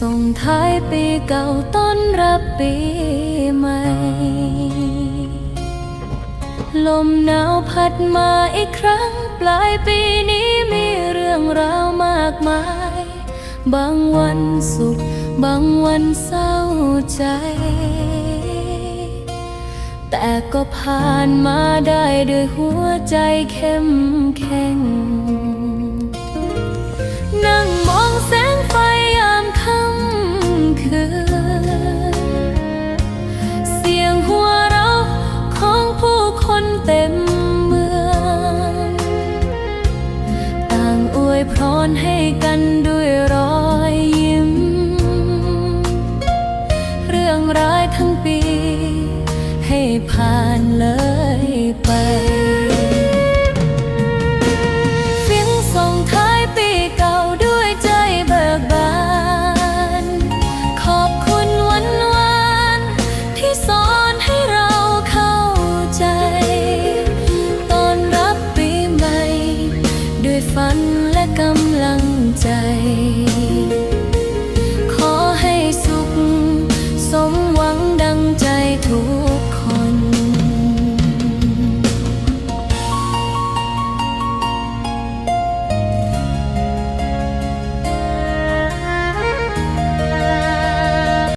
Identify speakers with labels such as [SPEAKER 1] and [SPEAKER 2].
[SPEAKER 1] ส่งท้ายปีเก่าต้อนรับปีใหม่ ลมหนาวพัดมาอีกครั้ง ปลายปีนี้มีเรื่องราวมากมาย บางวันสุข บางวันเศร้าใจ แต่ก็ผ่านมาได้ด้วยหัวใจเข้มแข็งนั่ง พรอนให้กันด้วยรอยยิ้ม เรื่องร้ายทั้งปี ให้ผ่านเลยำลังใจ